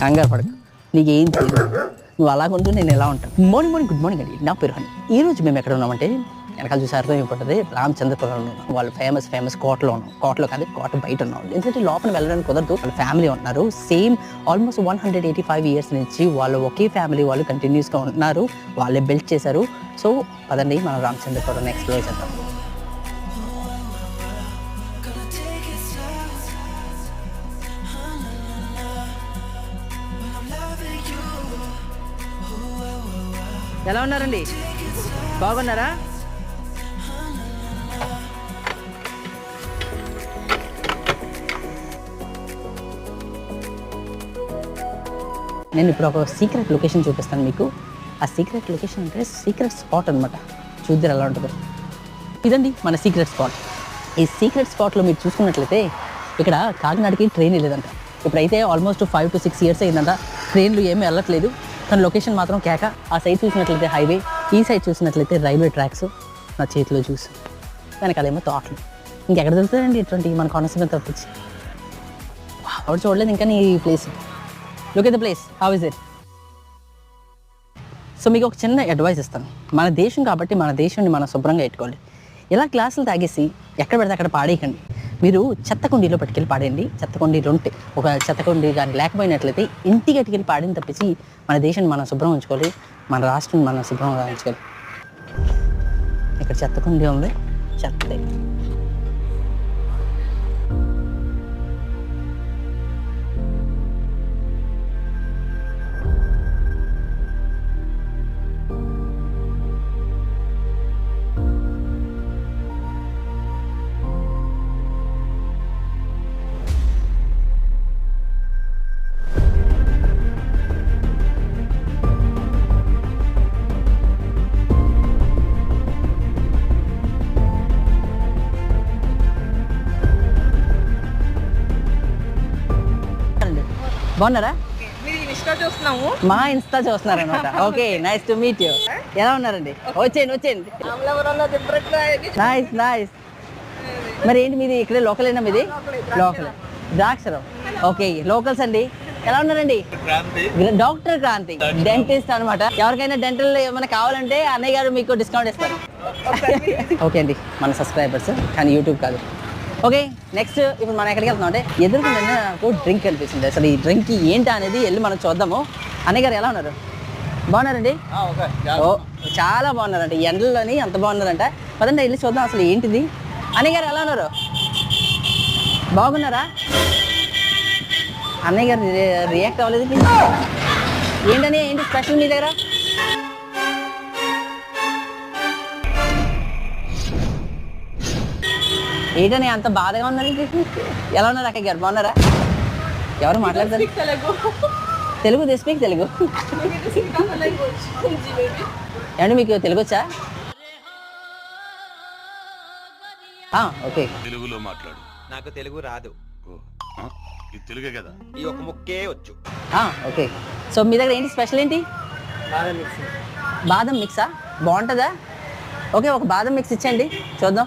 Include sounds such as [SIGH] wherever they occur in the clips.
కంగారు పడక. నీకేం తెలియదు నువ్వు అలా ఉంటూ నేను ఎలా ఉంటాను మార్నింగ్ మార్నింగ్ గుడ్ మార్నింగ్ అండి నా పేరు హని. ఈ రోజు మేము ఎక్కడ ఉన్నామంటే వెనకాల చూసి అర్థం అయిపోతుంది రామచంద్రపురం ఉన్నాం. వాళ్ళు ఫేమస్ ఫేమస్ కోటలో ఉన్నాం. కోటలో కాదు కోట బయట ఉన్నాం. ఎందుకంటే లోపల వెళ్ళడానికి కుదరదు వాళ్ళ ఫ్యామిలీ ఉన్నారు. Same almost one hundred eighty five years నుంచి వాళ్ళు ఒకే ఫ్యామిలీ వాళ్ళు కంటిన్యూస్గా ఉన్నారు. వాళ్ళే బిల్డ్ చేశారు. సో పదండి మనం రామచంద్రపురం ఎక్స్ప్లోర్ చేద్దాం. ఎలా ఉన్నారండి? బాగున్నారా? నేను ఇప్పుడు ఒక సీక్రెట్ లొకేషన్ చూపిస్తాను మీకు. ఆ సీక్రెట్ లొకేషన్ అంటే సీక్రెట్ స్పాట్ అనమాట చూద్దరు ఎలా ఉంటుందో. ఇదండి మన సీక్రెట్ స్పాట్ ఈ సీక్రెట్ స్పాట్లో మీరు చూసుకున్నట్లయితే ఇక్కడ కాకినాడకి ట్రైన్ వెళ్ళేదంట. ఇప్పుడైతే almost five to six years అయిందంట. ట్రైన్లు ఏమీ వెళ్ళట్లేదు. కానీ లొకేషన్ మాత్రం కేక. ఆ సైడ్ చూసినట్లయితే హైవే ఈ సైడ్ చూసినట్లయితే రైల్వే ట్రాక్స్ నా చేతిలో చూసి వెనకాలేమో తోటలు. ఇంకెక్కడ దొరుకుతాయండి ఇటువంటి మన కోనసీమ తప్పించి ఎవరు చూడలేదు ఇంకా నీ place look at the place how is it so మీకు ఒక చిన్న అడ్వైస్ ఇస్తాను. మన దేశం కాబట్టి మన దేశాన్ని మనం శుభ్రంగా పెట్టుకోవాలి ఇలా గ్లాసులు తాగేసి ఎక్కడ పెడితే అక్కడ పాడేయకండి. మీరు చెత్త కుండీలో పట్టుకెళ్ళి పాడేయండి. చెత్త కుండీలు ఉంటే ఒక చెత్త కుండీ కానీ లేకపోయినట్లయితే ఇంటికి అట్టుకెళ్ళి పాడిన తప్పించి మన దేశాన్ని మనం శుభ్రం ఉంచుకోవాలి. మన రాష్ట్రం మనం శుభ్రంగా ఉంచుకోవాలి. ఇక్కడ చెత్త కుండీ ఉంది. చెత్త. బాగున్నారా? మీరు ఇన్స్టా చూస్తున్నాము. మా ఇన్స్టా చూస్తున్నారు అనమాట [LAUGHS] okay nice to meet you ఎలా ఉన్నారండి? వచ్చేయండి వచ్చేయండి. నైస్ నైస్ మరి ఏంటి మీది? ఇక్కడే లోకలేనా మీది? లోకల్ ద్రాక్షరం ఓకే లోకల్స్ అండి. ఎలా ఉన్నారండి? డాక్టర్ క్రాంతి డెంటిస్ట్ అన్నమాట. ఎవరికైనా డెంటల్ ఏమైనా కావాలంటే అన్నయ్య గారు మీకు డిస్కౌంట్ ఇస్తారు. ఓకే. [LAUGHS] అండి మన సబ్స్క్రైబర్స్ కానీ యూట్యూబ్ కాదు. ఓకే నెక్స్ట్ ఇప్పుడు మనం ఎక్కడికి వెళ్తున్నాం అంటే ఎదురుకుండా నాకు డ్రింక్ అనిపిస్తుంది అసలు ఈ డ్రింక్ ఏంటా అనేది వెళ్ళి మనం చూద్దాము. అన్నయ్య గారు ఎలా ఉన్నారు? బాగున్నారండి? ఓ చాలా బాగున్నారంట. ఈ ఎండలోని అంత బాగున్నారంట. పదండి వెళ్ళి చూద్దాం అసలు ఏంటిది. అన్నయ్య గారు ఎలా ఉన్నారు? బాగున్నారా? అన్నయ్య గారు రియాక్ట్ అవ్వలేదు. ఏంటని ఏంటి స్పెషల్ మీ దగ్గర? ఏంటని అంత బాధగా ఉన్నది ఎలా ఉన్నారు అక్కయ్య గారు? బాగున్నారా? ఎవరు మాట్లాడతారు? Telugu Telugu the speak Telugu. ఏమంటే మీకు తెలుగు వచ్చా ఓకే. తెలుగులో మాట్లాడు. నాకు తెలుగు రాదు. ఓ, ఆ? ఇది తెలుగే కదా? ఈ ఒక ముక్కే వచ్చు. ఓకే. సో మీ దగ్గర ఏంటి స్పెషల్ ఏంటి? బాదం మిక్సా. బాగుంటుందా? ఓకే ఒక బాదం మిక్స్ ఇచ్చండి చూద్దాం.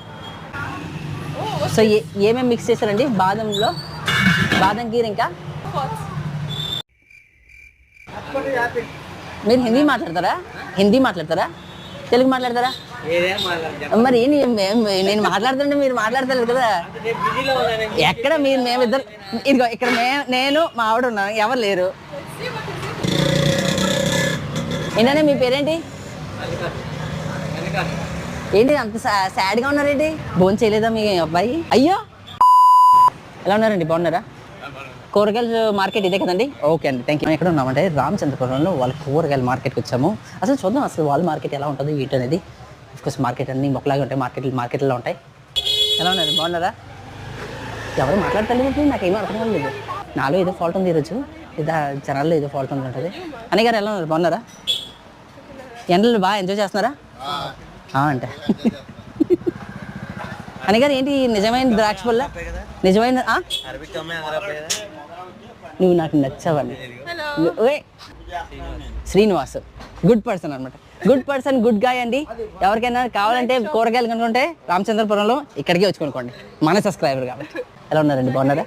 సో ఏమేమి మిక్స్ చేశారండి? బాదంలో. బాదం గీర్ ఇంకా? మీరు హిందీ మాట్లాడతారా? హిందీ మాట్లాడతారా? తెలుగు మాట్లాడతారా? మరి నేను మాట్లాడుతుంటే మీరు మాట్లాడతారు కదా. ఎక్కడ మీరు మేమిద్దరు ఇదిగో ఇక్కడ నేను మా ఆవిడ ఉన్నాను. ఎవరు లేరు? ఏంటనే మీ పేరేంటి? ఏంటి అంత సాడ్గా ఉన్నారేంటి? భోజనం చేయలేదా మీ అబ్బాయి? అయ్యో! ఎలా ఉన్నారండి? బాగున్నారా? కూరగాయలు మార్కెట్ ఇదే కదండి? ఓకే అండి థ్యాంక్ యూ ఎక్కడ ఉన్నామంటే రామచంద్రపురంలో వాళ్ళ కూరగాయల మార్కెట్కి వచ్చాము. అసలు చూద్దాం అసలు వాళ్ళ మార్కెట్ ఎలా ఉంటుందో ఏంటి అనేది. కోర్స్ మార్కెట్ అన్ని మొక్కలాగా ఉంటాయి మార్కెట్లు మార్కెట్లో ఉంటాయి. ఎలా ఉన్నారు? బాగున్నారా? ఎవరు మాట్లాడతలేదు నాకేమీ అర్థం కాలేదు. నాలో ఏదో ఫాల్ట్ ఉంది ఈరోజు. లేదా జనాల్లో ఏదో ఫాల్ట్ ఉంది ఉంటుంది అన్నయ్య గారు ఎలా ఉన్నారు? బాగున్నారా? ఎండలు బాగా ఎంజాయ్ చేస్తున్నారా? అంట. అన్నయ్య గారు ఏంటి నిజమైన ద్రాక్ష పళ్ళ నిజమైన నువ్వు నాకు నచ్చావని. శ్రీనివాస్. గుడ్ పర్సన్ అనమాట గుడ్ పర్సన్ గుడ్ గాయ్ అండి. ఎవరికైనా కావాలంటే కూరగాయలు కనుకుంటే రామచంద్రపురంలో ఇక్కడికే వచ్చి కొనుక్కోండి. మన సబ్స్క్రైబర్ కాబట్టి. ఎలా ఉన్నారండి బాగున్నారా?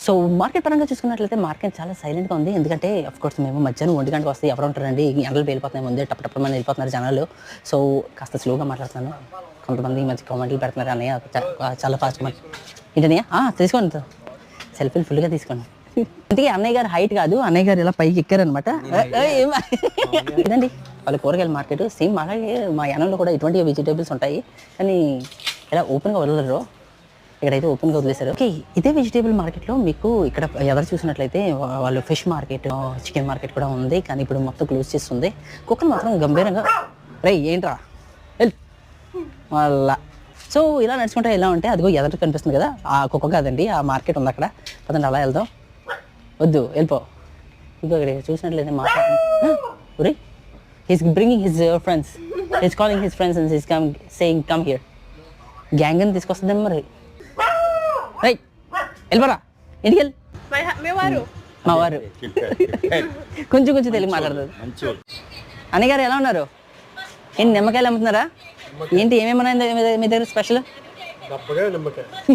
సో మార్కెట్ పరంగా చూసుకున్నట్లయితే మార్కెట్ చాలా సైలెంట్గా ఉంది. ఎందుకంటే అఫ్ కోర్స్ మేము మధ్యాహ్నం ఒంటి గంటకు వస్తే ఎవరు ఉంటారండి? ఎండలు వెళ్ళిపోతున్నాయి ముందే మంది వెళ్ళిపోతున్నారు జనాలు. సో కాస్త స్లోగా మాట్లాడుతున్నాను. కొంతమంది మంచి కామెంట్లు పెడుతున్నారు అన్నయ్య. చాలా ఫాస్ట్ ఏంటన్నయ్య? ఆ, తీసుకోండి సెల్ఫీలు ఫుల్గా తీసుకోండి. ఇంతకీ అన్నయ్య గారు హైట్ కాదు. అన్నయ్య గారు ఇలా పైకి ఎక్కారనమాట ఇదండి వాళ్ళ కూరగాయల మార్కెట్ సేమ్ అలాగే మా యానంలో కూడా ఇటువంటి వెజిటేబుల్స్ ఉంటాయి. కానీ ఇలా ఓపెన్గా వదలరు. ఇక్కడైతే ఓపెన్గా వదిలేశారు. ఓకే ఇదే వెజిటేబుల్ మార్కెట్లో మీకు ఇక్కడ ఎవరు చూసినట్లయితే వాళ్ళు ఫిష్ మార్కెట్ చికెన్ మార్కెట్ కూడా ఉంది. కానీ ఇప్పుడు మొత్తం క్లోజ్ చేస్తుంది. కుక్కలు మాత్రం గంభీరంగా రే ఏంట్రా? వెళ్ళు. వాళ్ళ సో ఇలా నడుచుకుంటే ఎలా ఉంటే అదిగో ఎదట కనిపిస్తుంది కదా? ఆ కుక్క కాదండి ఆ మార్కెట్ ఉంది అక్కడ. పదండి అలా వెళ్దాం. వద్దు వెళ్ళిపో. ఇంకో ఇక్కడ చూసినట్లయితే మాట్లాడు ఒరే he's bringing his friends he's calling his friends and his come saying come here gang అని తీసుకొస్తుందేమో మరి. రైట్ వెళ్ళిపోరా ఇంటికి వెళ్ళి మీ వారు మా వారు కొంచెం కొంచెం తెలుగు మాట్లాడుతుంది అన్నయ్య గారు ఎలా ఉన్నారు? ఏంటి నిమ్మకాయలు అమ్ముతున్నారా? ఏంటి ఏమేమి ఉన్నాయి మీ దగ్గర- స్పెషల్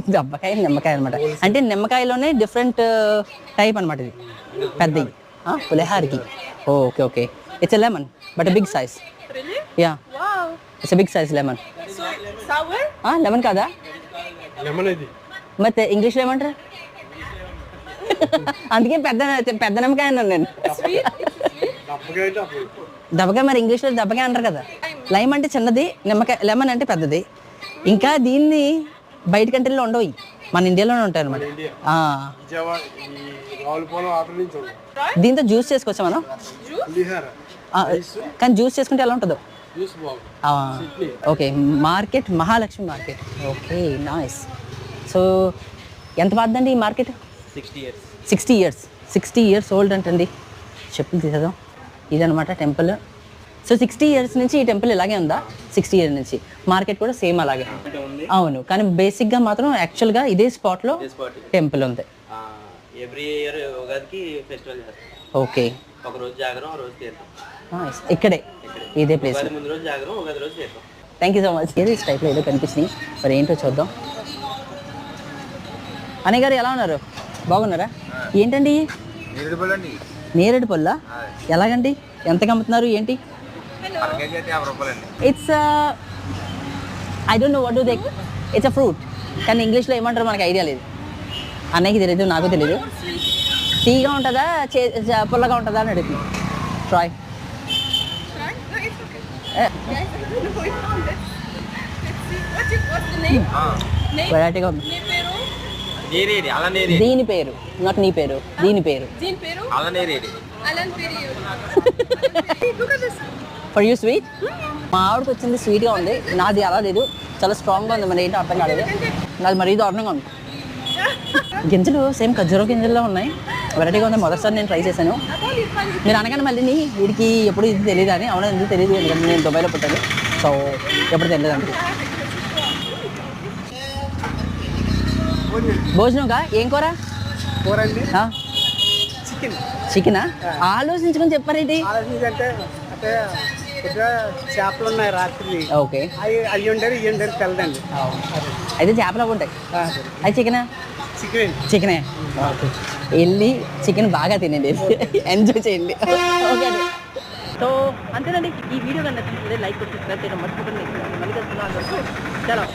దబ్బకాయ నిమ్మకాయ. అనమాట అంటే నిమ్మకాయలోనే డిఫరెంట్ టైప్ అనమాట ఇది. పెద్దవి ఆ, పులిహారకి. Okay okay. It's a lemon but big size? Yeah. It's big size lemon? Lemon కాదా? ಮತ್ತೆ ఇంగ్లీష్లో ఏమంటారు అందుకే పెద్ద పెద్ద నిమ్మకాయ అన్నాను నేను దెబ్బకాయ మరి ఇంగ్లీష్లో దెబ్బకాయ అంటారు కదా లైమ్ అంటే చిన్నది నిమ్మకాయ లెమన్ అంటే పెద్దది ఇంకా దీన్ని బయట కంట్రీలో ఉండవు ఇవి. మన ఇండియాలోనే ఉంటాయి అనమాట దీంతో జ్యూస్ చేసుకోవచ్చా మనం ఆ, కానీ జ్యూస్ చేసుకుంటే ఎలా ఉంటుందో okay market Mahalakshmi market okay nice So ఎంత పడుతుందండి ఈ market? Sixty years. Sixty years. Sixty years old అంటండి. చెప్పులు తీసేద్దాం. ఇదనమాట టెంపుల్. సో సిక్స్టీ ఇయర్స్ నుంచి ఈ టెంపుల్ ఇలాగే ఉందా? సిక్స్టీ ఇయర్స్ నుంచి. మార్కెట్ కూడా సేమ్ అలాగే. అవును. కానీ బేసిక్గా మాత్రం యాక్చువల్గా ఇదే స్పాట్లో టెంపుల్ ఉంది. ఎవ్రీ ఇయర్ ఉగాదికి ఫెస్టివల్ చేస్తాం ఓకే. ఒక రోజు జాగరం ఒక రోజు తీర్థం. Nice. ఇక్కడే. ఇదే ప్లేస్ ఉగాది ముందు రోజు జాగరం ఉగాది రోజు తీర్థం. థ్యాంక్ యూ సో మచ్ ఏదో టైప్లో ఏదో కనిపిస్తున్నాయి మరి ఏంటో చూద్దాం. అన్నయ్య గారు ఎలా ఉన్నారు? బాగున్నారా? ఏంటండి? నేరేడు పళ్ళ ఎలాగండి? ఎంతకి అమ్ముతున్నారు ఏంటి? It's I don't know what do they it's a fruit కానీ ఇంగ్లీష్లో ఏమంటారో? మనకి ఐడియా లేదు. అన్నయ్యకి తెలియదు నాకు తెలియదు తీగా ఉంటుందా? చే పుల్లగా ఉంటుందా అని అడుగుతుంది ట్రాయ్? వెరైటీగా ఉంది? నేరేడి దీని పేరు నాట్ నీ పేరు దీని పేరు. ఫర్ యూ స్వీట్ మా ఆవిడకి వచ్చింది స్వీట్గా ఉంది. నాది అలా లేదు. చాలా స్ట్రాంగ్గా ఉంది. మరి ఏంటో అర్థం కాలేదు. నాది మరీ దారుణంగా ఉంది. గింజలు సేమ్ ఖర్జూర గింజల్లో ఉన్నాయి. వెరైటీగా ఉంది. మొదటిసారి నేను ట్రై చేశాను. మీరు అనగానే మళ్ళీ నీ వీడికి ఎప్పుడు ఇది తెలియదు అని. అవునా ఎందుకు తెలియదు ఎందుకంటే నేను దుబాయ్లో పుట్టాను. సో ఎప్పుడు తెలియదు అంటే భోజనంగా ఏం కూర? కూరండి. ఆ? చికెన్. చికెనా? ఆలోచించుకొని చెప్పారేంటి ఆలోచించంటే అంటే చేపలు ఉన్నాయి రాత్రి ఓకే. అవి అవి ఉండరు ఇవి ఉండరు తెలదండి. అయితే చేపలు ఉంటాయి. అది చికెనా? చికెన్. చికెనే. వెళ్ళి చికెన్ బాగా తినండి. ఎంజాయ్ చేయండి. ఓకే అండి. సో అంతేనండి. ఈ వీడియో కన్నా నచ్చినట్లయితే లైక్ కొట్టి సబ్స్క్రైబ్ చేయడం మర్చిపోకండి. మళ్ళీ. చలో.